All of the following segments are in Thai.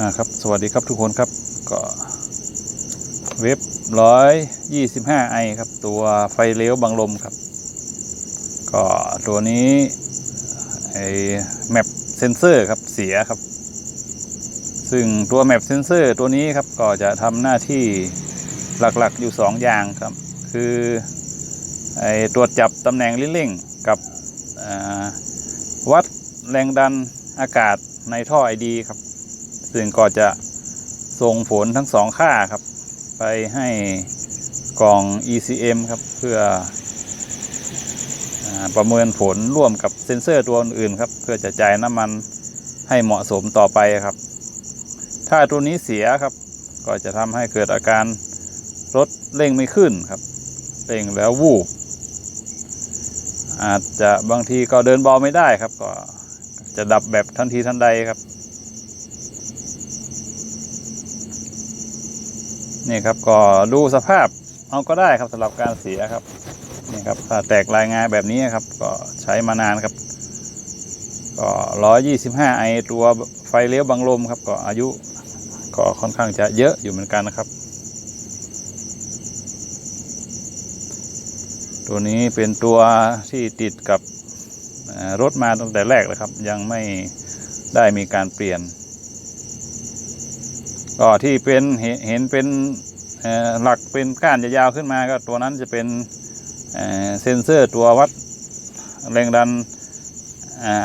อ่าครับสวัสดีครับทุกคนครับก็เว็บร้อยยี่สิบห้าไอครับ ตัวไฟเลี้ยวบังลมครับ ก็ตัวนี้ไอแมปเซนเซอร์ครับเสียครับ ซึ่งตัวแมปเซนเซอร์ตัวนี้ครับก็จะทำหน้าที่หลักๆอยู่สองอย่างครับ คือไอตรวจจับตำแหน่งลิ้นเร่งกับวัดแรงดันอากาศในท่อไอดีครับ ซึ่งก็จะส่งผลทั้งสองค่าครับ ไปให้กล่อง ECM ครับ เพื่ออประเมินผลร่วมกับเซ็นเซอร์ตัวอื่นๆครับ เพื่อจะจ่ายน้ำมันให้เหมาะสมต่อไปครับ ถ้าตัวนี้เสียครับ ก็จะทำให้เกิดอาการรถเร่งไม่ขึ้นครับ เร่งแล้ววูบอาจจะบางทีก็เดินเบาไม่ได้ครับ ก็จะดับแบบทันทีทันใดครับ นี่ครับก็ดูสภาพเอาก็ได้ครับสำหรับการเสียครับนี่ครับถ้าแตกรายงานแบบนี้ครับ ก็ใช้มานานครับ ก็ร้อยยี่สิบห้าไอตัวไฟเลี้ยวบังลมครับ ก็อายุก็ค่อนข้างจะเยอะอยู่เหมือนกันนะครับ ตัวนี้เป็นตัวที่ติดกับรถมาตั้งแต่แรกเลยครับ ยังไม่ได้มีการเปลี่ยน ก็ที่เป็นเห็นเป็นหลักเป็นก้านยาวๆขึ้นมาก็ตัวนั้นจะเป็นเซ็นเซอร์ตัววัดแรงดัน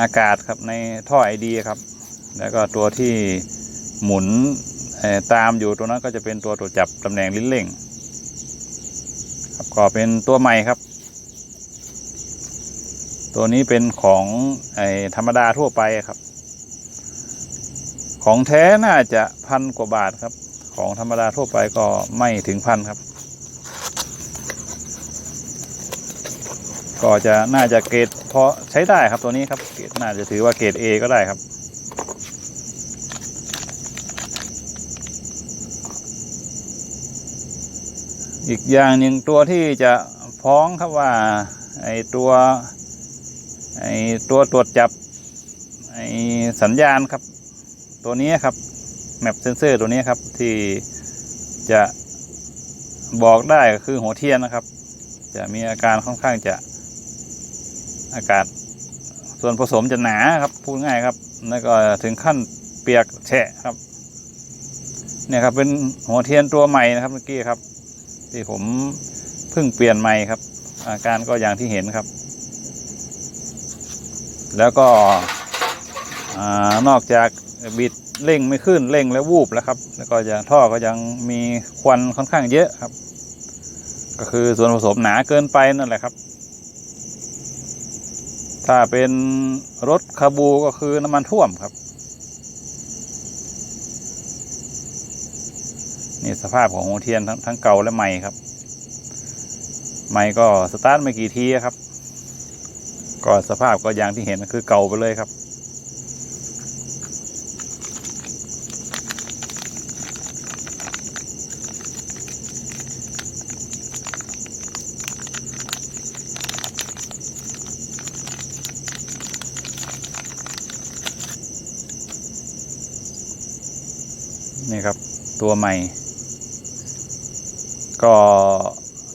อากาศครับในท่อไอดีครับ แล้วก็ตัวที่หมุนตามอยู่ตัวนั้นก็จะเป็นตัวตรวจจับตำแหน่งลิ้นเร่งครับก็เป็นตัวใหม่ครับ ตัวนี้เป็นของอธรรมดาทั่วไปครับ ของแท้น่าจะพันกว่าบาทครับ ของธรรมดาทั่วไปก็ไม่ถึงพันครับ ก็จะน่าจะเกรดพอใช้ได้ครับตัวนี้ครับเกรดน่าจะถือว่าเกรด A ก็ได้ครับอีกอย่างหนึ่งตัวที่จะฟ้องครับว่าไอตัวไอตัวตรวจจับไอสัญญาณครับ ตัวนี้ครับแมปเซนเซอร์ตัวนี้ครับที่จะบอกได้ก็คือหัวเทียนนะครับ จะมีอาการค่อนข้างจะอากาศ ส่วนผสมจะหนาครับพูดง่ายครับ แล้วก็ถึงขั้นเปียกแฉะครับเนี่ยครับเป็นหัวเทียนตัวใหม่นะครับเมื่อกี้ครับ ที่ผมเพิ่งเปลี่ยนใหม่ครับ อาการก็อย่างที่เห็นครับ แล้วก็อนอกจาก บิดเร่งไม่ขึ้นเร่งแล้ววูบแล้วครับ แล้วก็ยังท่อก็ยังมีควันค่อนข้างเยอะครับ ก็คือส่วนผสมหนาเกินไปนั่นแหละครับ ถ้าเป็นรถคาบูก็คือน้ำมันท่วมครับ นี่สภาพของหัวเทียนทั้งทั้งเก่าและใหม่ครับ ใหม่ก็สตาร์ทไม่กี่ทีครับ ก็สภาพก็อย่างที่เห็นคือเก่าไปเลยครับ นี่ครับ ตัวใหม่ ก็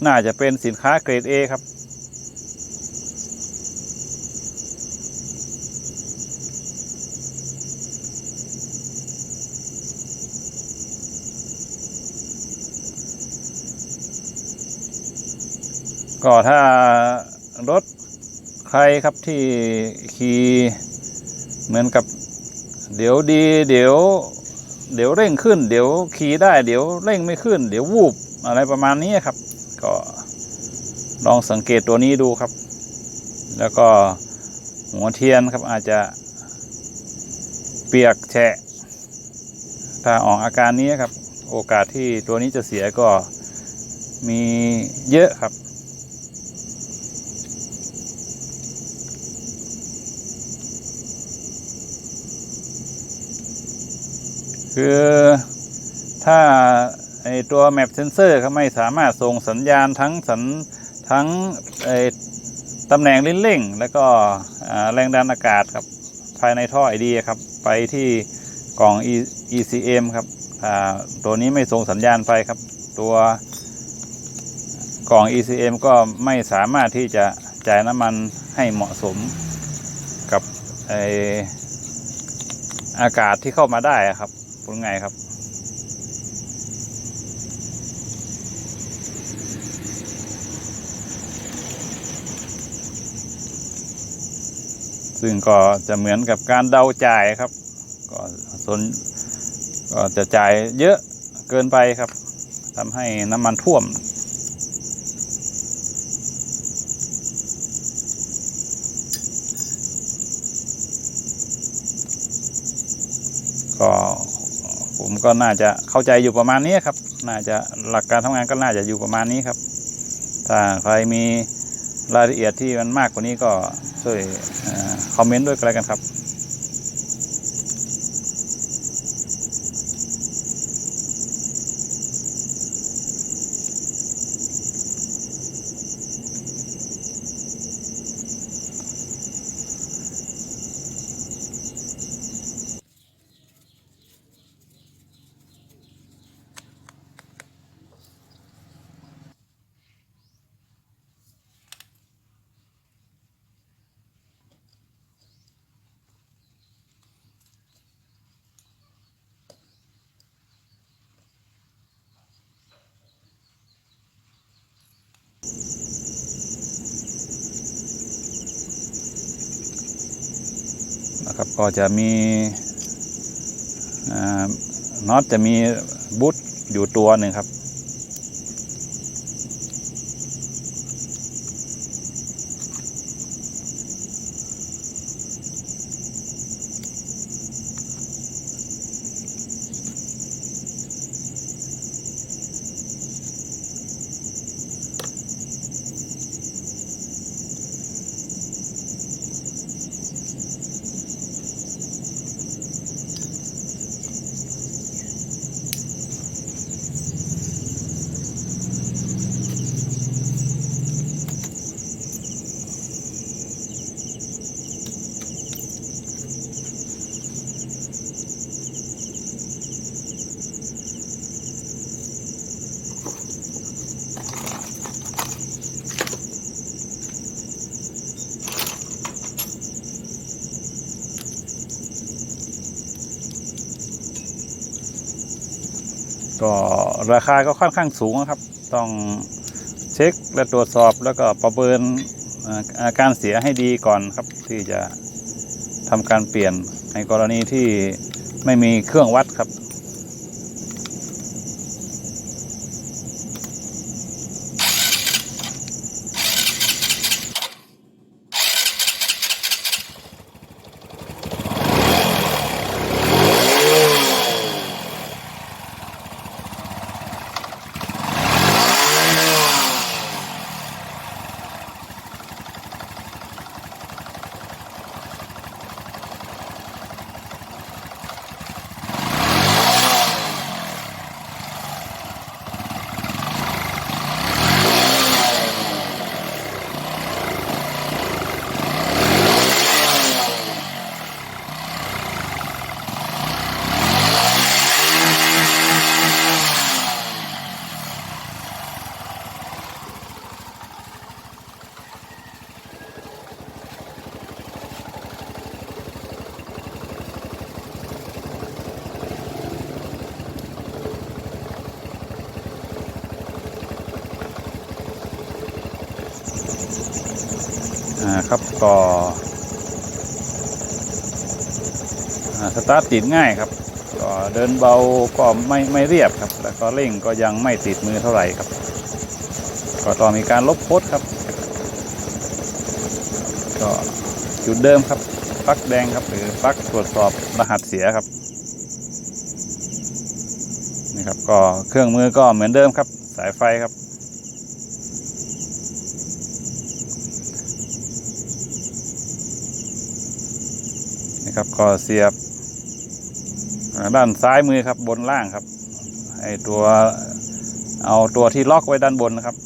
น่าจะเป็นสินค้าเกรด A ครับ ก็ถ้ารถใครครับที่ขี่เหมือนกับเดี๋ยวดีเดี๋ยว เดี๋ยวเร่งขึ้น เดี๋ยวขี่ได้ เดี๋ยวเร่งไม่ขึ้น เดี๋ยววูบอะไรประมาณนี้ครับ ก็ลองสังเกตตัวนี้ดูครับ แล้วก็หัวเทียนครับอาจจะเปียกแฉะ ถ้าออกอาการนี้ครับ โอกาสที่ตัวนี้จะเสียก็มีเยอะครับ คือถ้าไอตัวแมปเซนเซอร์เขาไม่สามารถส่งสัญญาณทั้งสัญทั้งไอตำแหน่งลิ้นเร่ง แล้วก็แรงดันอากาศครับภายในท่อไอดีครับ ไปที่กล่อง ECM ครับตัวนี้ไม่ส่งสัญญาณไฟครับ ตัวกล่อง ECM ก็ไม่สามารถที่จะจ่ายน้ำมันให้เหมาะสมกับไออากาศที่เข้ามาได้ครับ พูดง่ายครับ ซึ่งก็จะเหมือนกับการเดาจ่ายครับ ก็ส่วนก็จะจ่ายเยอะเกินไปครับทำให้น้ำมันท่วม ก็น่าจะเข้าใจอยู่ประมาณนี้ครับ น่าจะหลักการทำงานก็น่าจะอยู่ประมาณนี้ครับ ถ้าใครมีรายละเอียดที่มันมากกว่านี้ก็ช่วยคอมเมนต์ด้วยกันแล้วกันครับ ก็จะมีน็อตจะมีบุตอยู่ตัวหนึ่งครับ ก็ราคาก็ค่อนข้างสูงครับ ต้องเช็คและตรวจสอบแล้วก็ประเมินอาการเสียให้ดีก่อนครับ ที่จะทำการเปลี่ยนในกรณีที่ไม่มีเครื่องวัดครับ ก็สตาร์ทติดง่ายครับก็เดินเบาก็ไม่ไม่เรียบครับ แล้วก็เร่งก็ยังไม่ติดมือเท่าไหร่ครับ ก็ต้อมีการลบโค้ดครับ ก็จุดเดิมครับปลั๊กแดงครับหรือปลั๊กตรวจสอบรหัสเสียครับนี่ครับก็เครื่องมือก็เหมือนเดิมครับ สายไฟครับ นะครับก็เสียบด้านซ้ายมือครับบนล่างครับไอตัวเอาตัวที่ล็อกไว้ด้านบนนะครับ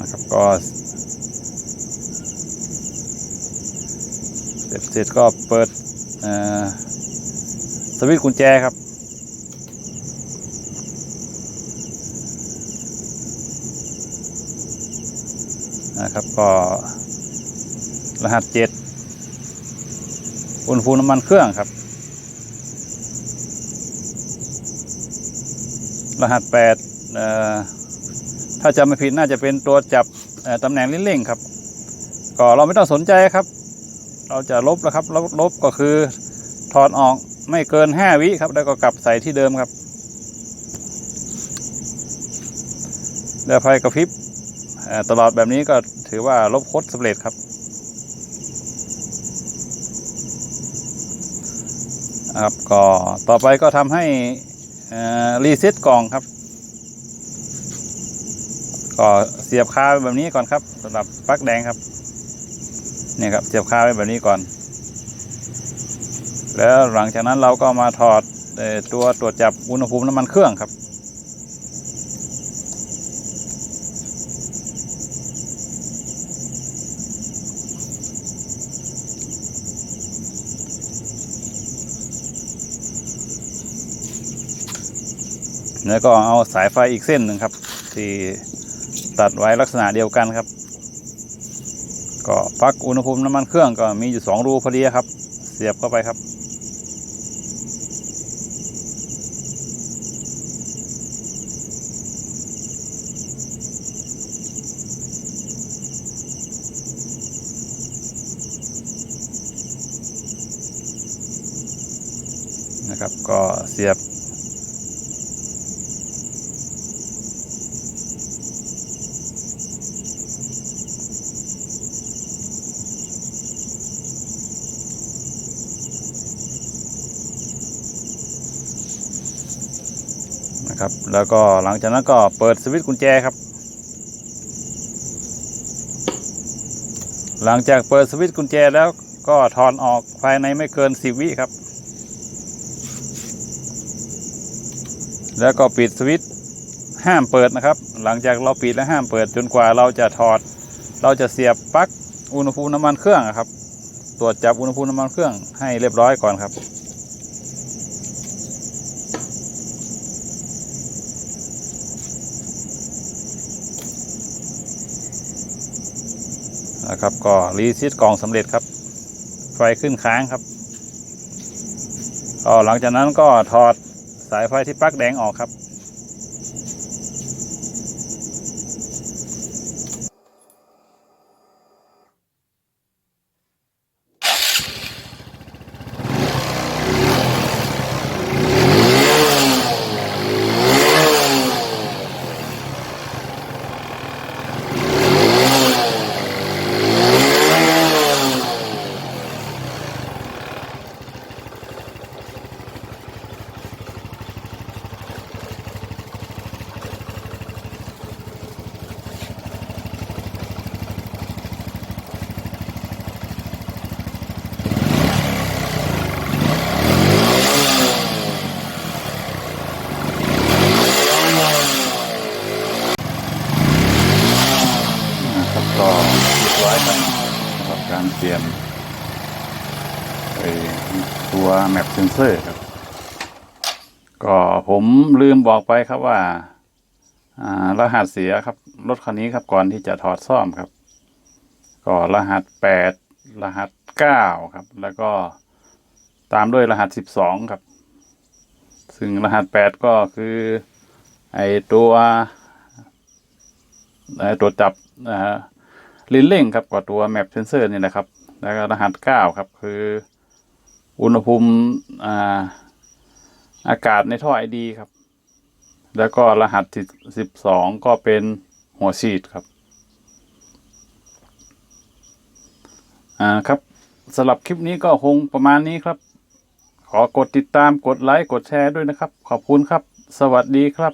นะครับก็เสร็จเสร็จก็เปิดสวิตช์กุญแจครับ นะครับก็รหัสเจ็ดอุณหภูมิน้ำมันเครื่องครับ รหัสแปดถ้าจำไม่ผิดน่าจะเป็นตัวจับตำแหน่งลิ้นเร่งครับ ก็เราไม่ต้องสนใจครับ เราจะลบแล้วครับลบลบก็คือถอดออกไม่เกิน 5 วิครับ แล้วก็กลับใส่ที่เดิมครับเดี๋ยวไฟกระพริบ ตลอดแบบนี้ก็ถือว่าลบคดสำเร็จครับครับก็ต่อไปก็ทำให้รีเซ็ตกล่องครับ ก็เสียบคาแบบนี้ก่อนครับสำหรับปลั๊กแดงครับนี่ครับเสียบคาไว้แบบนี้ก่อน แล้วหลังจากนั้นเราก็มาถอดตัวตรวจจับอุณหภูมิน้ำมันเครื่องครับ แล้วก็เอาสายไฟอีกเส้นหนึ่งครับ ที่ตัดไว้ลักษณะเดียวกันครับ ก็ปลั๊กอุณหภูมิน้ำมันเครื่องก็มีอยู่สองรูพอดีครับ เสียบเข้าไปครับ นะครับก็เสียบ นะครับ แล้วก็หลังจากนั้นก็เปิดสวิตช์กุญแจครับ หลังจากเปิดสวิตช์กุญแจแล้วก็ถอนออกภายในไม่เกิน 10 วิครับ แล้วก็ปิดสวิตช์ห้ามเปิดนะครับ หลังจากเราปิดและห้ามเปิดจนกว่าเราจะถอด เราจะเสียบปลั๊กอุณหภูมิน้ำมันเครื่องครับ ตรวจจับอุณหภูมิน้ำมันเครื่องให้เรียบร้อยก่อนครับ นะครับ ก็รีซิตกล่องสำเร็จครับ ไฟขึ้นค้างครับก็หลังจากนั้นก็ถอดสายไฟที่ปลั๊กแดงออกครับก็เรียบร้อยครับสำหรับการเปลี่ยนไอ้ตัวแมป เซอร์ครับ ก็ผมลืมบอกไปครับว่า อ่ารหัสเสียครับ รถคันนี้ครับก่อนที่จะถอดซ่อมครับ ก็รหัสแปดรหัสเก้าครับ แล้วก็ตามด้วยรหัสสิบสองครับ ซึ่งรหัสแปดก็คือ ไอตัวไอตัวจับนะฮะลิ้นเร่งครับกับตัวแมปเซนเซอร์นี่นะครับ แล้วก็รหัสเก้าครับคือ อุณหภูมิอ่าอากาศในท่อไอดีครับ แล้วก็รหัสสิบสองก็เป็นหัวฉีดครับ อ่าครับสำหรับคลิปนี้ก็คงประมาณนี้ครับ ขอกดติดตามกดไลค์ กดแชร์ด้วยนะครับ ขอบคุณครับ สวัสดีครับ